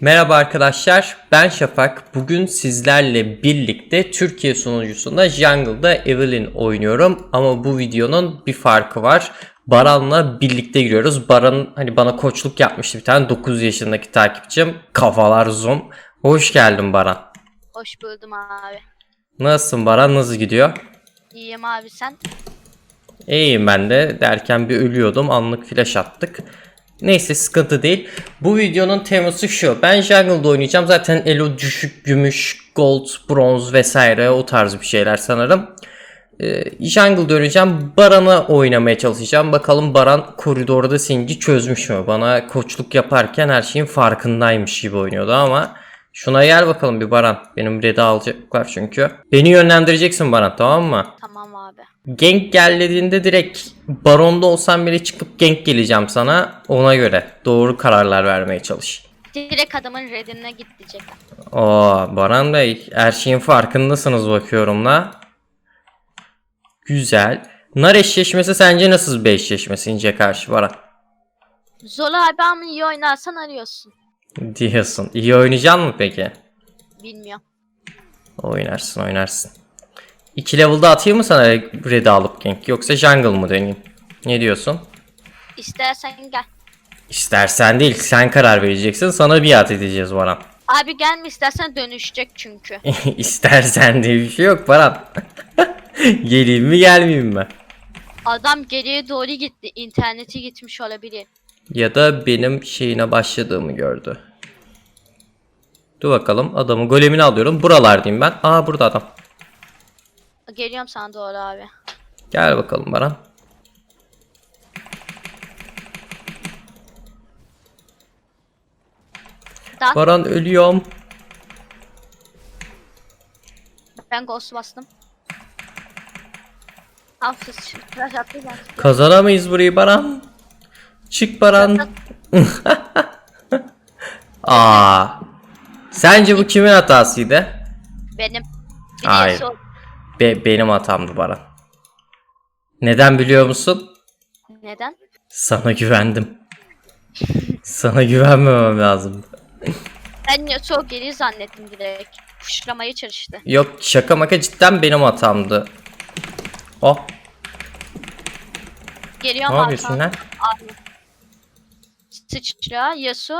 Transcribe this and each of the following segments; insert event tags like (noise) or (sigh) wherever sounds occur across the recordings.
Merhaba arkadaşlar, ben Şafak. Bugün sizlerle birlikte Türkiye sunucusunda Jungle'da Evelyn oynuyorum. Ama bu videonun bir farkı var. Baran'la birlikte giriyoruz. Baran hani bana koçluk yapmıştı bir tane 9 yaşındaki takipçim. Kafalar zoom. Hoş geldin Baran. Hoş buldum abi. Nasılsın Baran? Nasıl gidiyor? İyiyim abi sen. İyiyim ben de derken bir ölüyordum. Anlık flash attık. Neyse sıkıntı değil. Bu videonun teması şu. Ben jungle'da oynayacağım. Zaten elo düşük, gümüş, gold, bronz vesaire o tarz bir şeyler sanırım. Ee, jungle'da oynayacağım. Baran'a oynamaya çalışacağım. Bakalım Baran koridorda Sing'i çözmüş mü? Bana koçluk yaparken her şeyin farkındaymış gibi oynuyordu ama Şuna gel bakalım bir Baran. Benim red'i alacaklar çünkü. Beni yönlendireceksin Baran tamam mı? Tamam abi. Gank gel dediğinde direkt baronda olsam bile çıkıp gank geleceğim sana. Ona göre doğru kararlar vermeye çalış. Direkt adamın redine git diyecek. Oo Baran Bey her şeyin farkındasınız bakıyorum la. Güzel. Nar eşleşmesi sence nasıl bir eşleşmesi ince karşı Baran? Zola abi ama iyi oynarsan arıyorsun. Diyorsun. İyi oynayacaksın mı peki? Bilmiyorum. Oynarsın oynarsın. 2 level'da atayım mı sana red'i alıp gank yoksa jungle mı deneyeyim? Ne diyorsun? İstersen gel. İstersen değil sen karar vereceksin sana biat edeceğiz Baran. Abi gelme istersen dönüşecek çünkü. (laughs) İstersen diye bir şey yok Baran. (laughs) Geleyim mi gelmeyeyim mi? Adam geriye doğru gitti. İnterneti gitmiş olabilir. Ya da benim şeyine başladığımı gördü. Dur bakalım adamın golemini alıyorum. Buralardayım ben. Aa burada adam. Geliyorum sana doğru abi. Gel bakalım Baran. Daha Baran ölüyorum. ben ghost bastım. Hafız flash attı ben. Kazanamayız burayı Baran. Çık Baran. (laughs) Aa. Sence bu kimin hatasıydı? Benim. Bir Hayır. o- Be- benim hatamdı Baran. Neden biliyor musun? Neden? Sana güvendim. Sana güvenmemem lazım. Ben Yasuo geri zannettim direkt. Puşlamaya çalıştı. Yok şaka maka cidden benim hatamdı. Oh Geliyorum ne yapıyorsun lan? Abi. Sıçra, Yasuo.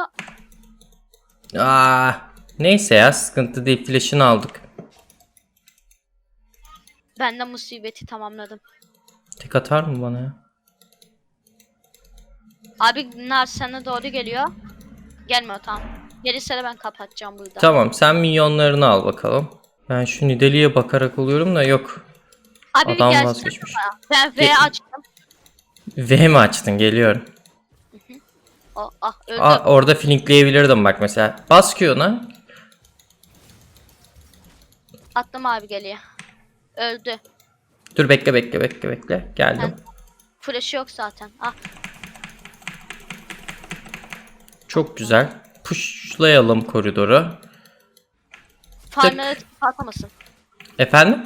Aa, neyse ya sıkıntı değil flash'ını aldık. Ben de musibeti tamamladım. Tek atar mı bana ya? Abi nar sana doğru geliyor. Gelmiyor tamam. Gelirse de ben kapatacağım burada. Tamam sen minyonlarını al bakalım. Ben şu Nidalee'ye bakarak oluyorum da yok. Abi bir adam gelsene vazgeçmiş. bana. Ben V Ge- açtım. V mi açtın geliyorum. O, ah öldü. Aa, orada flinkleyebilirdim bak mesela. Bas Q'na. Attım abi geliyor. Öldü. Dur bekle bekle bekle bekle. Geldim. Flash'ı yok zaten. Ah Çok güzel. Pushlayalım koridoru. farmları atmasın. Efendim?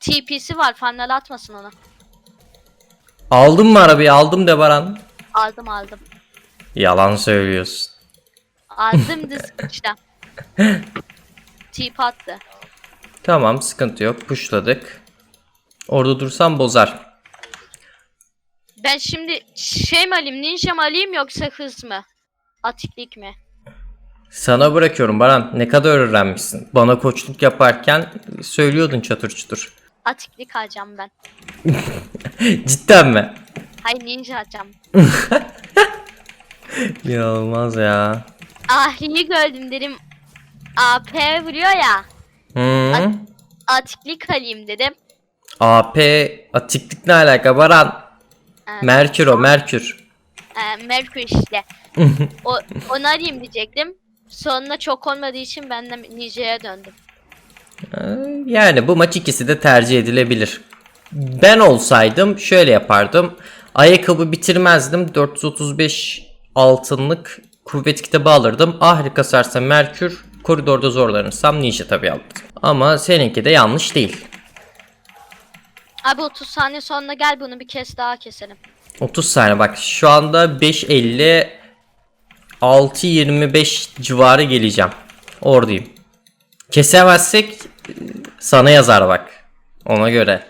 TP'si var farmları atmasın ona. Aldın mı arabayı? Aldım de Baran. Aldım aldım. Yalan söylüyorsun. Aldım da sıçra. TP attı. Tamam sıkıntı yok. Pushladık. Orada dursam bozar. Ben şimdi şey mi alayım ninja mı alayım yoksa hız mı? Atiklik mi? Sana bırakıyorum Baran. Ne kadar öğrenmişsin. Bana koçluk yaparken söylüyordun çatır çutur. Atiklik alacağım ben. (laughs) Cidden mi? Hayır ninja alacağım. (laughs) Ya olmaz ya. Ahri'yi gördüm dedim. AP vuruyor ya. Hı? Atiklik alayım dedim. AP atiklik ne alaka Baran? Ee, Merkür o Merkür. e, Merkür işte. (laughs) o, onu arayayım diyecektim. Sonuna çok olmadığı için ben de Ninja'ya döndüm. Ee, Yani bu maç ikisi de tercih edilebilir. Ben olsaydım şöyle yapardım. Ayakkabı bitirmezdim. 435 altınlık kuvvet kitabı alırdım. Ahri kasarsa Merkür, koridorda zorlanırsam Ninja tabii alırdım. Ama seninki de yanlış değil. Abi 30 saniye sonra gel bunu bir kez daha keselim. 30 saniye bak şu anda 5.50 6.25 civarı geleceğim. Oradayım. Kesemezsek e, sana yazar bak. Ona göre.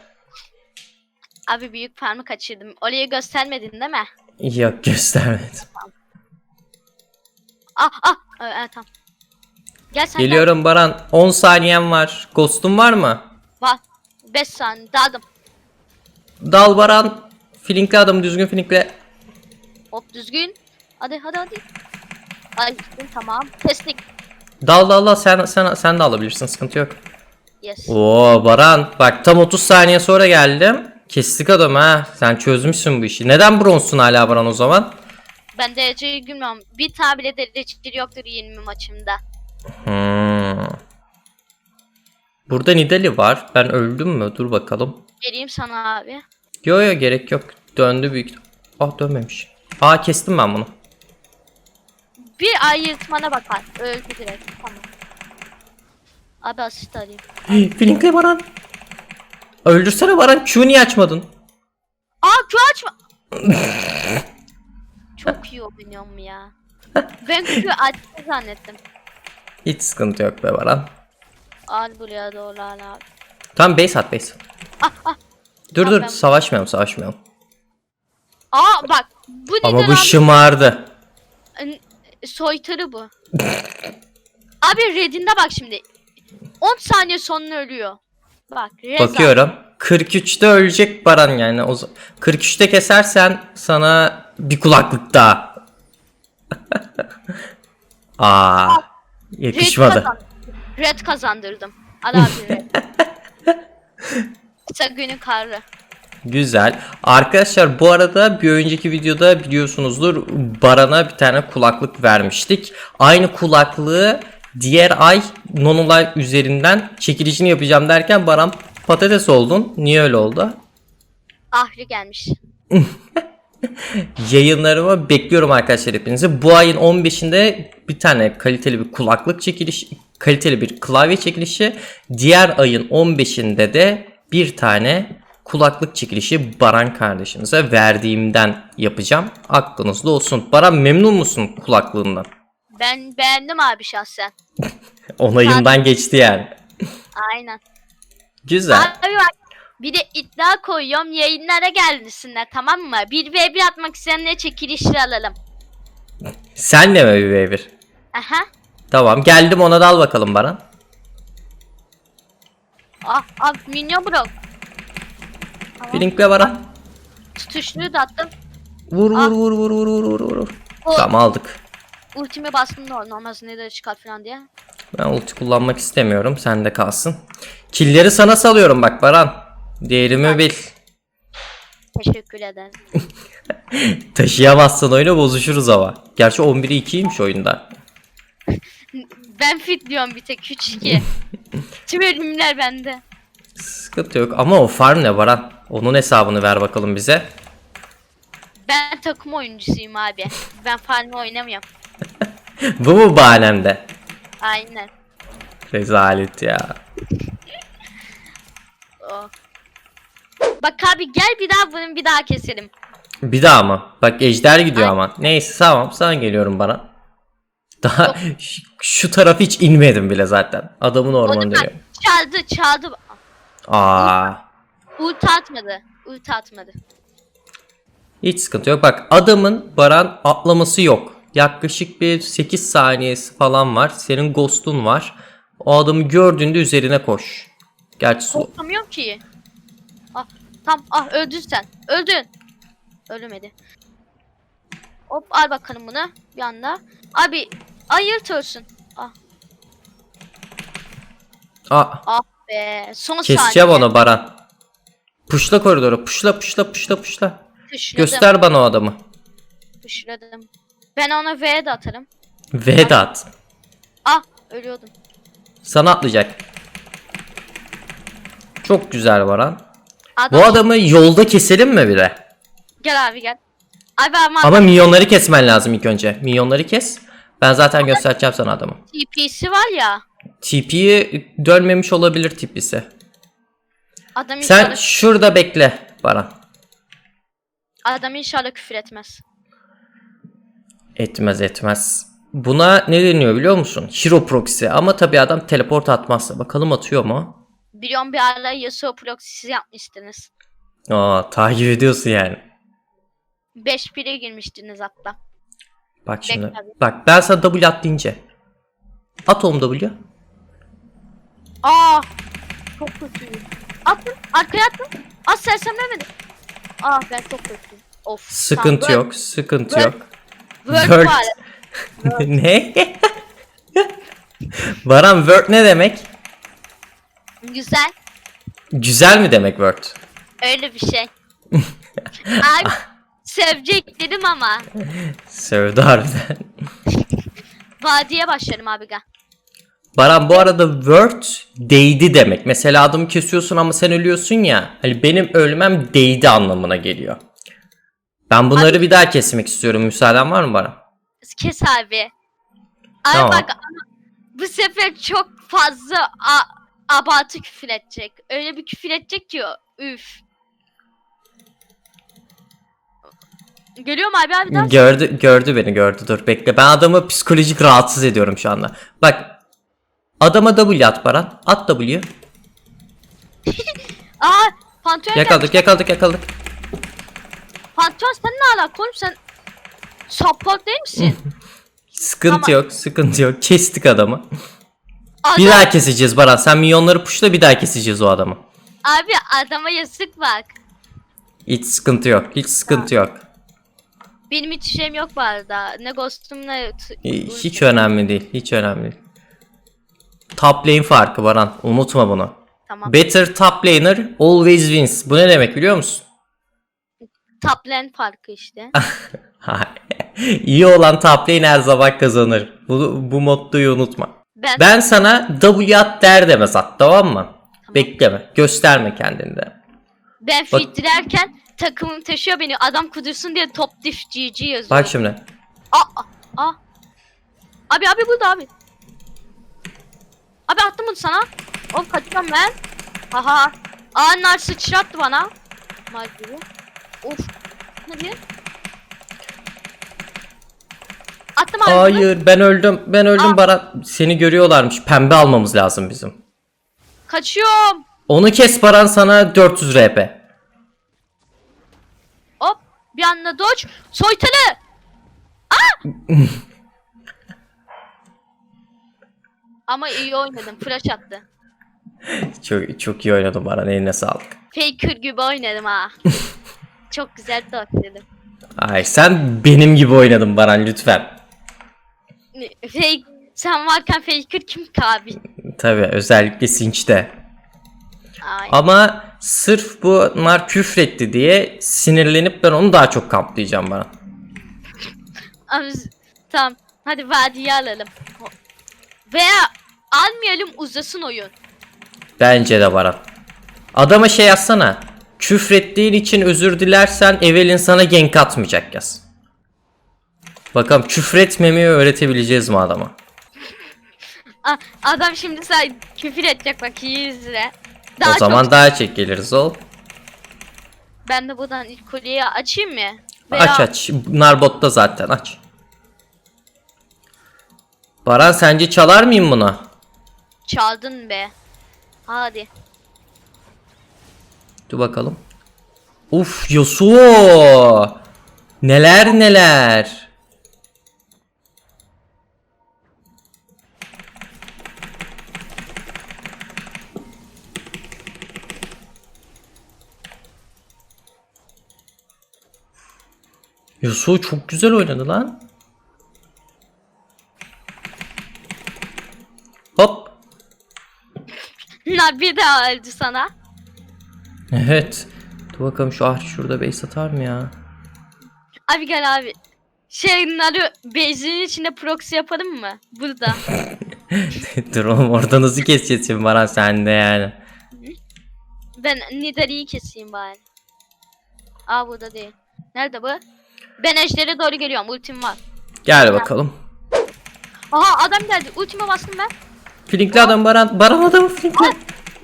Abi büyük farmı kaçırdım. Orayı göstermedin değil mi? Yok göstermedim. Ah ah. Ee, evet, tamam. Gel sen Geliyorum Baran. 10 saniyem var. Ghost'un var mı? Var. 5 saniye. Daldım. Dal Baran. Flinkle adamı düzgün flinkle. Hop düzgün. Hadi hadi hadi. Ay tamam. Kestik. Dal dal dal sen, sen, sen de alabilirsin sıkıntı yok. Yes. Oo Baran bak tam 30 saniye sonra geldim. Kestik adamı ha. Sen çözmüşsün bu işi. Neden bronzsun hala Baran o zaman? Ben dereceyi bilmiyorum. Bir tane bile dereceli yoktur 20 maçımda. Hmm. Burada Nidali var. Ben öldüm mü? Dur bakalım. Geleyim sana abi. Yo yo gerek yok. Döndü büyük. Ah dönmemiş. Aa kestim ben bunu. Bir ayırtmana bakar. Öldü direkt. Tamam. Abi asist alayım. Flinkle Baran. Öldürsene Baran. Q niye açmadın? Aa Q açma. (laughs) Çok iyi oynuyorum ya. Ben Q açtı zannettim. Hiç sıkıntı yok be Baran. Al buraya doğru al abi. Tamam base at base. Dur Tamam, dur ben- savaşmayalım savaşmayalım. Aa bak. Bu Ama neden bu abi? şımardı. Soytarı bu. (laughs) abi Red'inde bak şimdi. 10 saniye sonra ölüyor. Bak Reza. Bakıyorum. 43'te ölecek Baran yani. O z- 43'te kesersen sana bir kulaklık daha. (laughs) Aa, Red, yakışmadı. kazan- Red kazandırdım. Al abi (laughs) Red. Kısa günün karı. Güzel. Arkadaşlar bu arada bir önceki videoda biliyorsunuzdur Baran'a bir tane kulaklık vermiştik. Aynı kulaklığı diğer ay Nonolay üzerinden çekilişini yapacağım derken Baran patates oldun. Niye öyle oldu? Ahri gelmiş. (laughs) (laughs) Yayınlarımı bekliyorum arkadaşlar hepinizi. Bu ayın 15'inde bir tane kaliteli bir kulaklık çekiliş, kaliteli bir klavye çekilişi. Diğer ayın 15'inde de bir tane kulaklık çekilişi Baran kardeşimize verdiğimden yapacağım. Aklınızda olsun. Baran memnun musun kulaklığından? Ben beğendim abi şahsen. (laughs) Onayından geçti yani. Aynen. Güzel. Abi bak bir de iddia koyuyorum yayınlara gelsinler tamam mı? 1v1 atmak isteyenlere çekilişli alalım. Sen de mi bir V1? Aha. Tamam geldim ona da al bakalım Baran. Ah ah minyon bro. Linkle Baran. Tutuşluyu da attım. Vur vur vur vur vur vur vur vur. O Tamam aldık. ultimi bastım da normal ne çıkar falan diye. Ben ulti kullanmak istemiyorum. Sende kalsın. Killeri sana salıyorum bak Baran. Değerimi bil. Teşekkür ederim. (laughs) Taşıyamazsın oyunu bozuşuruz ama. Gerçi 11'i 2'ymiş oyunda. Ben fit diyorum bir tek 3-2. (laughs) Tüm ölümler bende. Sıkıntı yok ama o farm ne Baran? Onun hesabını ver bakalım bize. Ben takım oyuncusuyum abi. Ben farmı oynamıyorum. (laughs) Bu mu bahanemde? Aynen. Rezalet ya. O. Bak abi gel bir daha bunu bir daha keselim. Bir daha mı? Bak ejder gidiyor ama. Neyse tamam sana geliyorum Baran. (laughs) Daha şu- şu taraf hiç inmedim bile zaten. Adamın ormanı dönüyor. çaldı çaldı. Aa. Ulti atmadı. Ulti atmadı. Hiç sıkıntı yok. Bak adamın Baran atlaması yok. Yaklaşık bir 8 saniyesi falan var. Senin ghost'un var. O adamı gördüğünde üzerine koş. Gerçi Korkamıyorum ki. Tam ah öldün sen. Öldün. Ölmedi. Hop al bakalım bunu bir anda. Abi ayırt olsun. Ah, Aa, ah be. Son keseceğim saniye. onu Baran. Puşla koridoru. Puşla puşla puşla puşla. Puşladım, Göster bana o adamı. Puşladım. Ben ona V de atarım. Vedat. Ah ölüyordum. Sana atlayacak. Çok güzel Baran. Adam, Bu adamı yolda keselim mi bir de? Gel abi gel. Abi ama, Ama milyonları kesmen lazım ilk önce. Milyonları kes. Ben zaten göstereceğim sana adamı. TP'si var ya. TP'yi dönmemiş olabilir tipisi. Adam Sen inşallah, şurada bekle Baran. adam inşallah küfür etmez. Etmez etmez. Buna ne deniyor biliyor musun? Hero proxy ama tabii adam teleport atmazsa. Bakalım atıyor mu? Biliyorum bir ara Yasuo proxy'si yapmıştınız. Aa takip ediyorsun yani. 5 pire girmiştiniz hatta. Bak şimdi. Bekle abi. Bak ben sana W at deyince. At oğlum W. Aa! Çok kötü. Attın. Arkaya attın. Az sersemlemedi. Ah ben çok kötüyüm. Of. Sıkıntı tamam, yok. Sıkıntı Word- yok. Word. var. (laughs) ne? (laughs) Baran word ne demek? Güzel. Güzel mi demek word? Öyle bir şey. (laughs) Ay sevecek dedim ama. Sövdü harbiden. Vadiye başlarım abi gel. Baran bu arada word değdi demek. Mesela adamı kesiyorsun ama sen ölüyorsun ya. Hani benim ölmem değdi anlamına geliyor. Ben bunları bir daha kesmek istiyorum. Müsaaden var mı Baran? Kes abi. Ay Tamam. bak bu sefer çok fazla a- abartı küfür edecek. Öyle bir küfür edecek ki üf. Geliyor mu abi abi daha? Gördü gördü beni gördü. Dur bekle. Ben adamı psikolojik rahatsız ediyorum şu anda. Bak. Adama W at Baran. At W. (laughs) Aa Pantheon. Yakaladık yakaladık yakaladık. Pantheon sen ne alaka oğlum sen support değil misin? (laughs) Sıkıntı Tamam. yok sıkıntı yok. Kestik adamı. Adam, Bir daha keseceğiz Baran. Sen milyonları puşla bir daha keseceğiz o adamı. Abi adama yazık bak. Hiç sıkıntı yok. Hiç sıkıntı yok. Benim hiç şeyim yok bu arada. Ne ghostum ne... Hiç önemli değil. Hiç önemli değil. Top lane farkı Baran. Unutma bunu. Tamam. Better top laner always wins. Bu ne demek biliyor musun? Top lane farkı işte. (laughs) İyi olan top lane her zaman kazanır. Bu, bu mottoyu unutma. Ben, Ben sana W at der demez at tamam mı? Bekleme. Gösterme kendini de. ben bak- filtrelerken takımım taşıyor beni. Adam kudursun diye top diff GG yazıyor. Bak şimdi. Aa, aa. Abi abi burada abi. Abi attım bunu sana. Oğlum kaçacağım ben. Haha. Aa nar sıçrattı bana. Mal gibi. Of. Hadi. Attım abi. Hayır ben öldüm. Ben öldüm Aa. Baran. Seni görüyorlarmış. Pembe almamız lazım bizim. Kaçıyorum. Onu kes Baran sana 400 RP. Hop. Bir anda dodge. Soytalı. Aa! (laughs) Ama iyi oynadım. Flash attı. Çok, çok iyi oynadın Baran. Eline sağlık. Faker gibi oynadım ha. (laughs) Çok güzel dodge dedim. Ay sen benim gibi oynadın Baran lütfen. Fake sen varken Faker kim ki abi? Tabi özellikle Sinch'te. Ay. Ama sırf bunlar küfretti diye sinirlenip ben onu daha çok kamplayacağım Baran. Abi, tamam. Hadi vadiyi alalım. Veya almayalım uzasın oyun. Bence de Baran. Adama şey yazsana. Küfrettiğin için özür dilersen Evelyn sana gank atmayacak yaz. Bakalım küfretmemeyi öğretebileceğiz mi adama? A- adam şimdi sen küfür edecek bak iyi izle. o Daha zaman çok daha çek geliriz ol. ben de buradan ilk kolyeyi açayım mı? Veya Aç aç. Bunlar botta zaten aç. Baran sence çalar mıyım bunu? Çaldın be. Hadi. Dur bakalım. Uf Yasuo. Neler neler. Yasuo çok güzel oynadı lan. Hop. Na bir daha öldü sana. Evet. Dur bakalım şu ah şurada base atar mı ya? Abi gel abi. Şey narı base'in içinde proxy yapalım mı? Burada. (laughs) Dur oğlum orada nasıl keseceğiz şimdi Baran sen de yani. ben Nidalee'yi keseyim bari. Aa burada değil. Nerede bu? Ben ejdere doğru geliyorum. Ultim var. Gel bakalım. Aha adam geldi. Ultime bastım ben. Flinkli adam Baran. Baran adamı flinkli.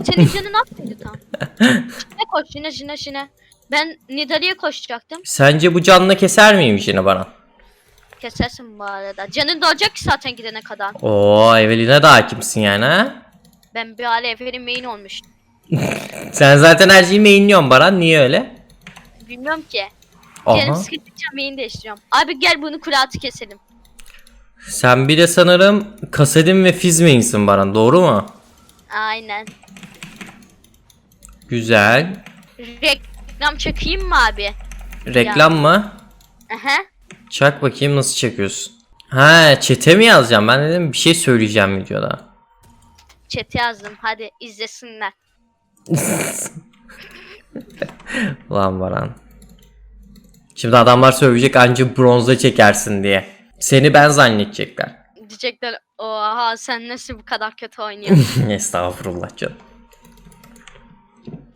Senin canın atmıyordu tam. Şine (laughs) koş şine şine şine. Ben Nidalee'ye koşacaktım. Sence bu canlı keser miymiş yine Baran? Kesersin bu arada. Canın doğacak ki zaten gidene kadar. Oo Evelyn'e de hakimsin yani ha? Ben bir ara Efe'nin main olmuş. (laughs) Sen zaten her şeyi mainliyorsun Baran. Niye öyle? Bilmiyorum ki. Canım Aha. sıkıldıkça değiştiriyorum. Abi gel bunu kule altı keselim. Sen bir de sanırım Kasedin ve Fizz main'sin Baran. Doğru mu? Aynen. Güzel. Reklam çekeyim mi abi? Reklam mı? Aha. Çak bakayım nasıl çekiyorsun. Ha çete mi yazacağım? Ben dedim bir şey söyleyeceğim videoda. Chat'e yazdım. Hadi izlesinler. (laughs) Ulan Baran. Şimdi adamlar söyleyecek anca bronza çekersin diye. Seni ben zannedecekler. Diyecekler oha sen nasıl bu kadar kötü oynuyorsun. (laughs) Estağfurullah canım.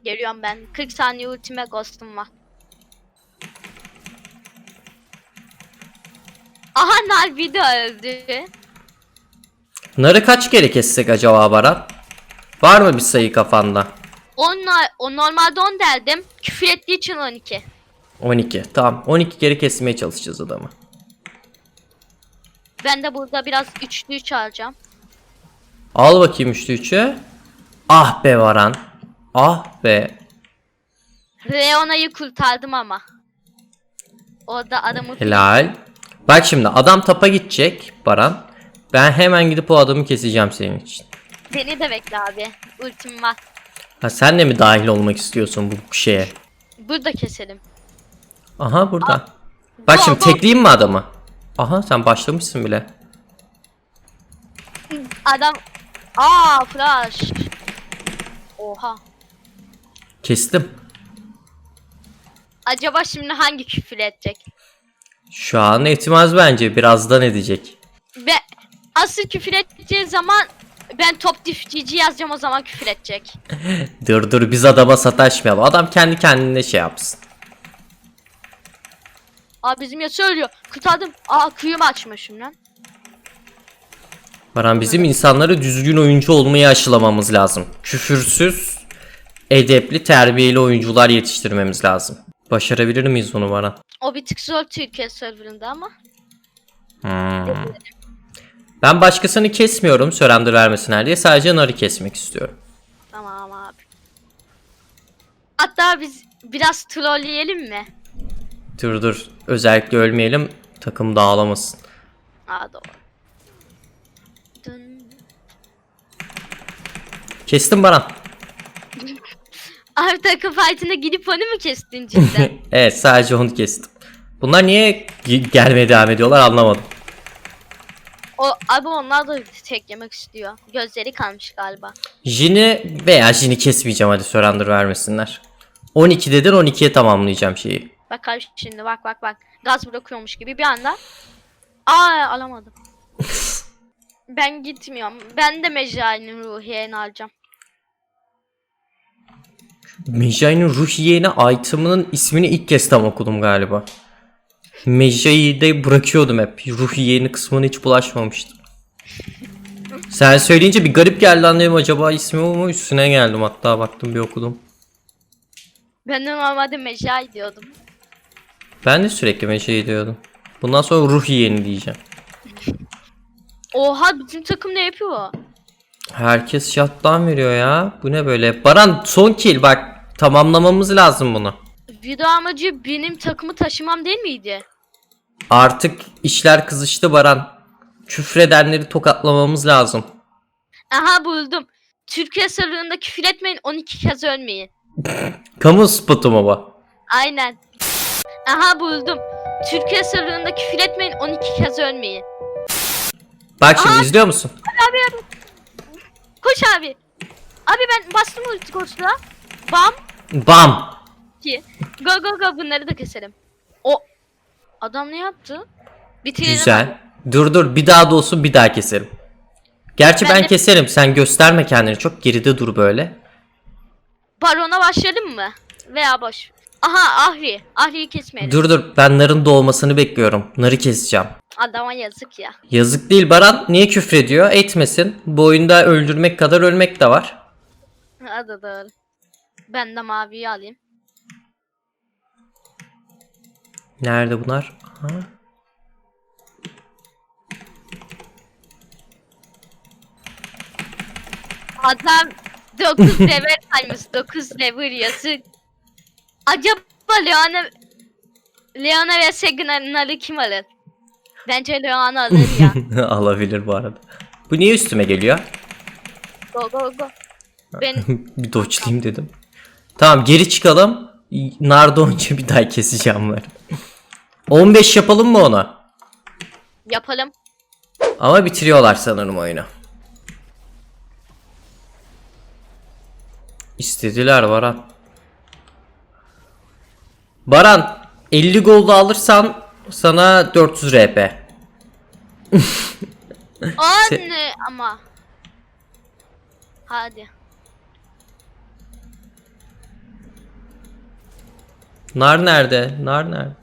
Geliyorum ben. 40 saniye ultime ghost'um var. Aha Nal video öldü. Narı kaç kere kessek acaba Baran? Var mı bir sayı kafanda? Onlar, o normalde 10 derdim. Küfür ettiği için 12. 12. Tamam. 12 kere kesmeye çalışacağız adamı. Ben de burada biraz üçlü üç alacağım. Al bakayım üçlü üçü. Ah be Baran. Ah be. Leona'yı kurtardım ama. Orada adamı Helal. Bak şimdi adam tapa gidecek Baran. Ben hemen gidip o adamı keseceğim senin için. beni de bekle abi. Ultim var. Ha sen de mi dahil olmak istiyorsun bu şeye? Burada keselim. Aha burada. Bak Go, şimdi tekleyeyim mi adamı? Aha sen başlamışsın bile. Adam Aa flash. Oha. Kestim. Acaba şimdi hangi küfür edecek? Şu an etmez bence. Birazdan edecek. Ve asıl küfür edeceği zaman ben top difcici yazacağım o zaman küfür edecek. (laughs) Dur dur biz adama sataşmayalım. Adam kendi kendine şey yapsın. Aa bizim ya söylüyor. Kurtardım. Aa kuyumu açmışım lan. Baran bizim insanları düzgün oyuncu olmayı aşılamamız lazım. Küfürsüz, edepli, terbiyeli oyuncular yetiştirmemiz lazım. Başarabilir miyiz onu Baran? O bir tık zor Türkiye serverında ama. Hmm. Ben başkasını kesmiyorum surrender vermesinler diye. Sadece narı kesmek istiyorum. Tamam abi. Hatta biz biraz trolleyelim mi? Dur dur. Özellikle ölmeyelim. Takım dağılamasın. Aa doğru. Dın. Kestim Baran. (laughs) Abi takım fight'ına gidip onu mu kestin cidden? (laughs) evet sadece onu kestim. Bunlar niye ge- gelmeye devam ediyorlar anlamadım. o abi onlar da tek yemek istiyor. Gözleri kalmış galiba. Jin'i veya Jin'i kesmeyeceğim hadi surrender vermesinler. 12 dedin 12'ye tamamlayacağım şeyi. Bak abi şimdi bak bak bak. Gaz bırakıyormuş gibi bir anda. Aa alamadım. (laughs) ben gitmiyorum. Ben de Mecai'nin ruhiyeni alacağım. Mejai'nin Ruhiye'ne item'ının ismini ilk kez tam okudum galiba. Mejai'yi de bırakıyordum hep. Ruhiye'nin kısmına hiç bulaşmamıştım. Sen söyleyince bir garip geldi lan dedim acaba ismi o mu üstüne geldim hatta baktım bir okudum. Ben de normalde Mecai diyordum. Ben de sürekli Mejai diyordum. Bundan sonra Ruhiye'ni diyeceğim. Oha bizim takım ne yapıyor? Herkes shutdown veriyor ya. Bu ne böyle? Baran son kill bak. Tamamlamamız lazım bunu. Video amacı benim takımı taşımam değil miydi? Artık işler kızıştı Baran. Küfredenleri tokatlamamız lazım. Aha buldum. Türkiye serverında küfür etmeyin 12 kez ölmeyin. Kamu spotu mu bu? Aynen. Aha buldum. Türkiye serverında küfür etmeyin 12 kez ölmeyin. Bak şimdi izliyor musun? Abi abi. Koş abi. Abi ben bastım ulti koşuna. Bam. Bam. Ki. Go go go bunları da keselim. O. Adam ne yaptı? Bitirelim. Güzel. Dur dur bir daha da olsun bir daha keserim. Gerçi Ben ben, de- keserim. Sen gösterme kendini. Çok geride dur böyle. Barona başlayalım mı? Veya boş. Aha Ahri. Ahri'yi kesmeyelim. Dur dur ben narın doğmasını bekliyorum. Narı keseceğim. Adama yazık ya. Yazık değil Baran. Niye küfrediyor? Etmesin. Bu oyunda öldürmek kadar ölmek de var. Hadi doğru. Ben de maviyi alayım. Nerede bunlar? Ha? Adam 9 level saymış. 9 level yazık. Acaba Leona Leona ve Segnal'ı kim alır? Bence Leona alır ya. (laughs) Alabilir bu arada. Bu niye üstüme geliyor? Go go go. Ben (laughs) bir doçlayayım dedim. Tamam geri çıkalım. Nardo önce bir daha keseceğim var. 15 yapalım mı ona? yapalım. Ama bitiriyorlar sanırım oyunu. İstediler Baran. Baran 50 gol da alırsan sana 400 RP. (laughs) Anne ama. Hadi. Nar nerede? Nar nerede?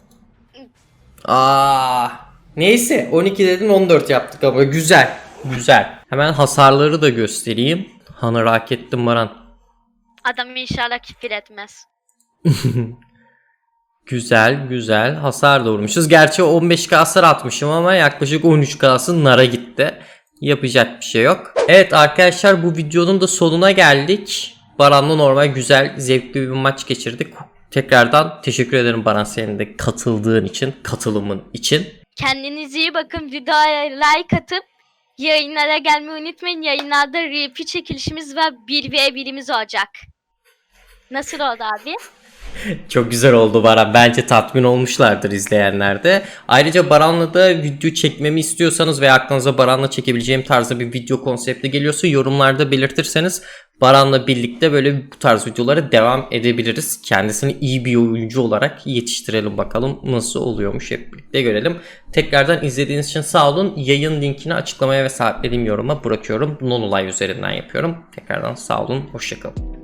Aa, neyse 12 dedin 14 yaptık ama güzel. Güzel. Hemen hasarları da göstereyim. Hanı hak ettim Baran. Adam inşallah küfür etmez. (laughs) Güzel güzel hasar da vurmuşuz. Gerçi 15k hasar atmışım ama yaklaşık 13k'sı nara gitti. Yapacak bir şey yok. Evet arkadaşlar bu videonun da sonuna geldik. Baran'la normal güzel zevkli bir maç geçirdik. Tekrardan teşekkür ederim Baran senin de katıldığın için, katılımın için. Kendinize iyi bakın. Videoya like atıp yayınlara gelmeyi unutmayın. Yayınlarda RP çekilişimiz ve 1v1'imiz olacak. Nasıl oldu abi? Çok güzel oldu Baran. Bence tatmin olmuşlardır izleyenler de. Ayrıca Baran'la da video çekmemi istiyorsanız veya aklınıza Baran'la çekebileceğim tarzda bir video konsepti geliyorsa yorumlarda belirtirseniz Baran'la birlikte böyle bu tarz videolara devam edebiliriz. Kendisini iyi bir oyuncu olarak yetiştirelim bakalım nasıl oluyormuş hep birlikte görelim. Tekrardan izlediğiniz için sağ olun. Yayın linkini açıklamaya ve sabitlediğim yoruma bırakıyorum. Nonolive üzerinden yapıyorum. Tekrardan sağ olun. Hoşçakalın.